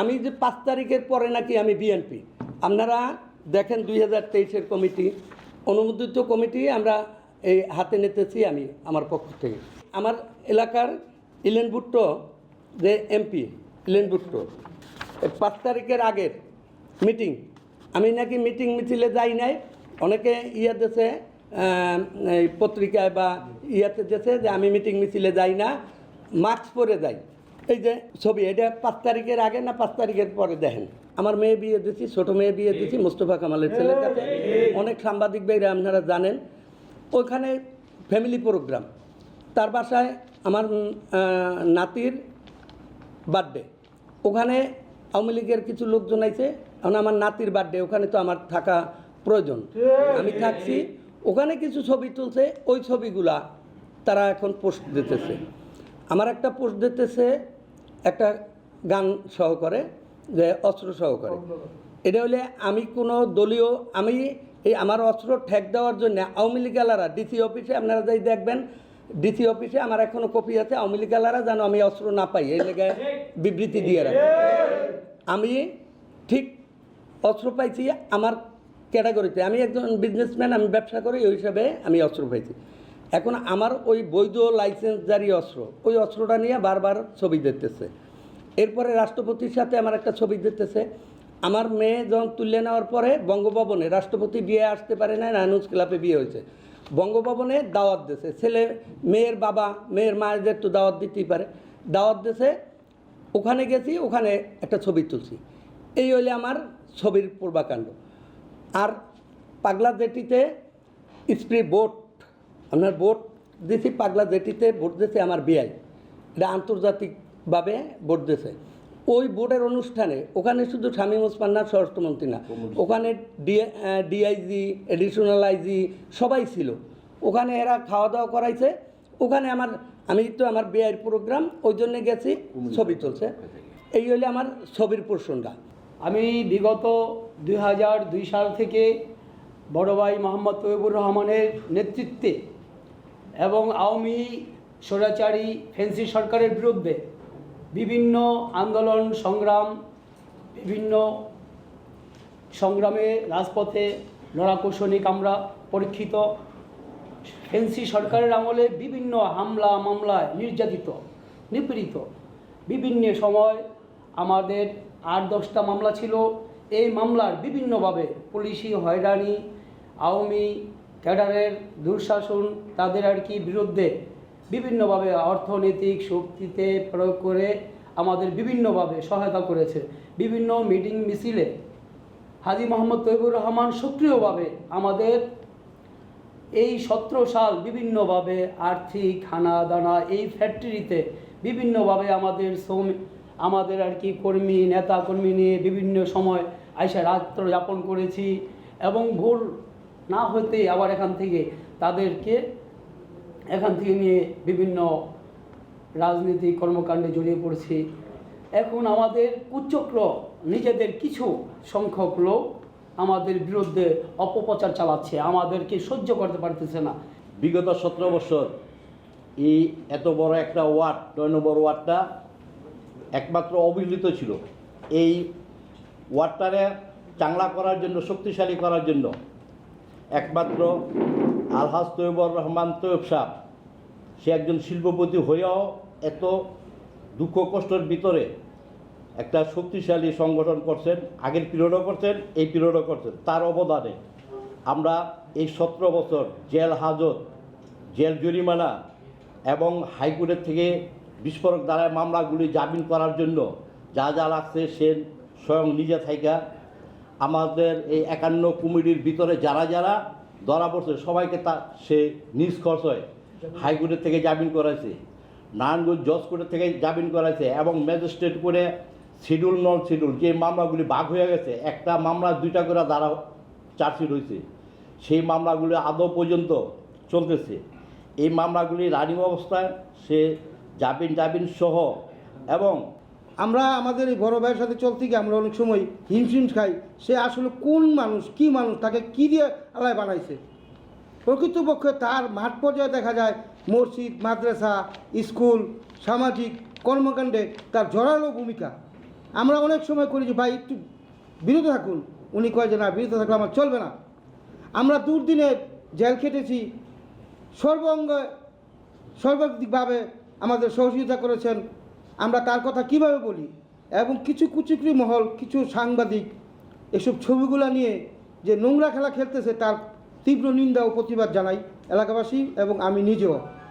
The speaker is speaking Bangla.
আমি যে পাঁচ তারিখের পরে নাকি আমি বিএনপি আপনারা দেখেন দুই হাজার তেইশের কমিটি, অনুমোদিত কমিটি আমরা এই হাতে নিতেছি আমি আমার পক্ষ থেকে। আমার এলাকার ইলেন ভুট্টো যে এমপি ইলেন ভুট্টো পাঁচ তারিখের আগের মিটিং। আমি নাকি মিটিং মিছিলে যাই নাই, অনেকে ইয়া দেশে এই পত্রিকায় বা ইয়াতে দেশে যে আমি মিটিং মিছিলে যাই না, মাস্ক পরে যাই। এই যে ছবি, এটা পাঁচ তারিখের আগে না পাঁচ তারিখের পরে দেখেন? আমার মেয়ে বিয়ে দিচ্ছি ছোট মেয়ে বিয়ে দিচ্ছি মোস্তফা কামালের ছেলের কাছে। অনেক সাংবাদিক ভাইরা আপনারা জানেন, ওইখানে ফ্যামিলি প্রোগ্রাম তার বাসায় আমার নাতির বার্থডে ওখানে আওয়ামী লীগের কিছু লোকজন আইছে, এখন আমার নাতির বার্থডে ওখানে তো আমার থাকা প্রয়োজন। আমি থাকছি, ওখানে কিছু ছবি তুলছে, ওই ছবিগুলা তারা এখন পোস্ট দিতেছে। আমার একটা পোস্ট দিতেছে একটা গান সহকারে যে অস্ত্র সহকারে এটা হলে আমি কোনো দলীয়, আমি এই আমার অস্ত্র ঠেক দেওয়ার জন্য আওয়ামী লীগ আলারা, ডিসি অফিসে আপনারা যাই দেখবেন, ডিসি অফিসে আমার এখনও কপি আছে, আওয়ামী লীগ আলারা যেন আমি অস্ত্র না পাই, এই লেগে বিবৃতি দিয়ে রাখি। আমি ঠিক অস্ত্র পাইছি আমার ক্যাটাগরিতে। আমি একজন বিজনেসম্যান আমি ব্যবসা করি, ওই হিসাবে আমি অস্ত্র পাইছি। এখন আমার ওই বৈধ লাইসেন্স জারি অস্ত্র, ওই অস্ত্রটা নিয়ে বারবার ছবি দেখতেছে। এরপরে রাষ্ট্রপতির সাথে আমার একটা ছবি দেখতেছে। আমার মেয়ে যখন তুলে নেওয়ার পরে বঙ্গভবনে রাষ্ট্রপতি বিয়ে আসতে পারে না নানুজ ক্লাবে বিয়ে হয়েছে। বঙ্গভবনে দাওয়াত দিয়েছে। ছেলে, মেয়ের বাবা, মেয়ের মায়েদের তো দাওয়াত দিতেই পারে। দাওয়াত দিয়েছে, ওখানে গেছি, ওখানে একটা ছবি তুলছি। এই হইলে আমার ছবির পূর্বাকাণ্ড। আর পাগলা জেটিতে স্প্রে বোট আপনার বোট দিয়েছি পাগলা জেটিতে ভোট দিয়েছে আমার বিআই। এটা আন্তর্জাতিকভাবে ভোট দিয়েছে ওই বোর্ডের অনুষ্ঠানে ওখানে শুধু শামীম ওসমান না স্বরাষ্ট্রমন্ত্রী না ওখানে ডিআইজি এডিশনাল আইজি সবাই ছিল। ওখানে এরা খাওয়া দাওয়া করাইছে। ওখানে আমার আমি তো আমার বিআইয়ের প্রোগ্রাম ওই জন্যে গেছি ছবি তুলছে। এই হলে আমার ছবির পোর্শনটা। আমি বিগত দুই হাজার দুই সাল থেকে বড় ভাই মোহাম্মদ তৈবুর রহমানের নেতৃত্বে এবং আওয়ামী স্বৈরাচারী ফেন্সি সরকারের বিরুদ্ধে বিভিন্ন আন্দোলন, সংগ্রাম, বিভিন্ন সংগ্রামে রাজপথে লড়াকৌশনিক আমরা পরীক্ষিত। ফেন্সি সরকারের আমলে বিভিন্ন হামলা, মামলায় নির্যাতিত, নিপীড়িত। বিভিন্ন সময় আমাদের আট দশটা মামলা ছিল। এই মামলার বিভিন্নভাবে পুলিশি হয়রানি, আওয়ামী ক্যাডারের দুঃশাসন তাদের আর কি বিরুদ্ধে বিভিন্নভাবে অর্থনৈতিক শক্তিতে প্রয়োগ করে আমাদের বিভিন্নভাবে সহায়তা করেছে। বিভিন্ন মিটিং মিছিলে হাজি মোহাম্মদ তৈবুর রহমান সক্রিয়ভাবে আমাদের এই সতেরো সাল বিভিন্নভাবে আর্থিক খানা দানা এই ফ্যাক্টরিতে বিভিন্নভাবে আমাদের শ্রমিক আমাদের আর কি কর্মী, নেতা কর্মী নিয়ে বিভিন্ন সময় আইসা রাত্র যাপন করেছি এবং ভোর না হতে আবার এখান থেকে তাদেরকে এখান থেকে নিয়ে বিভিন্ন রাজনীতি কর্মকাণ্ডে জড়িয়ে পড়ছি। এখন আমাদের কুচক্র, নিজেদের কিছু সংখ্যক লোক আমাদের বিরুদ্ধে অপপ্রচার চালাচ্ছে, আমাদেরকে সহ্য করতে পারতেছে না। বিগত সতেরো বছর এই এত বড় একটা ওয়ার্ড, নয় নম্বর ওয়ার্ডটা একমাত্র অবিলিত ছিল। এই ওয়ার্ডটারে চাংলা করার জন্য, শক্তিশালী করার জন্য একমাত্র আলহাজ তৈবর রহমান তৈব সাহ। সে একজন শিল্পপতি হয়েও এত দুঃখ কষ্টের ভিতরে একটা শক্তিশালী সংগঠন করছেন, আগের পিরিয়ডও করছেন, এই পিরিয়ডও করছেন। তার অবদানে আমরা এই সতেরো বছর জেল হাজত, জেল জরিমানা এবং হাইকোর্টের থেকে বিস্ফোরক দ্বারা মামলাগুলি জামিন করার জন্য যা যা লাগছে সে স্বয়ং নিজে থাইকা আমাদের এই একান্ন কমিটির ভিতরে যারা যারা ধরা পড়ছে সবাইকে তা সে নিজ হয়। হাইকোর্টের থেকে জামিন করাইছে। নারায়ণগঞ্জ জজ কোর্টের থেকে জামিন করাইছে এবং ম্যাজিস্ট্রেট করে শিডিউল নন শিডিউল যে মামলাগুলি ভাগ হয়ে গেছে একটা মামলা দুইটা করে দ্বারা চার্জশিট হয়েছে সেই মামলাগুলি আদৌ পর্যন্ত চলতেছে। এই মামলাগুলি রানিং অবস্থায় সে জামিন জামিন সহ এবং আমরা আমাদের এই বড় ভাইয়ের সাথে চলতে গিয়ে আমরা অনেক সময় হিমশিম খাই। সে আসলে কোন মানুষ, কি মানুষ, তাকে কি দিয়ে আলায় বানাইছে? প্রকৃতপক্ষে তার মাঠ পর্যায়ে দেখা যায় মসজিদ, মাদ্রাসা, স্কুল, সামাজিক কর্মকাণ্ডে তার জোরালো ভূমিকা। আমরা অনেক সময় করি যে, ভাই, একটু বিরত থাকুন। উনি কয় যে, না, বিরত থাকলে আমার চলবে না। আমরা দুর্দিনে জেল খেটেছি। সর্বঙ্গ সর্বাধিকভাবে আমাদের সহযোগিতা করেছেন আমরা তার কথা কীভাবে বলি? এবং কিছু কুচুকরি মহল, কিছু সাংবাদিক এসব ছবিগুলো নিয়ে যে নোংরা খেলা খেলতেছে তার তীব্র নিন্দা ও প্রতিবাদ জানাই এলাকাবাসী এবং আমি নিজেও।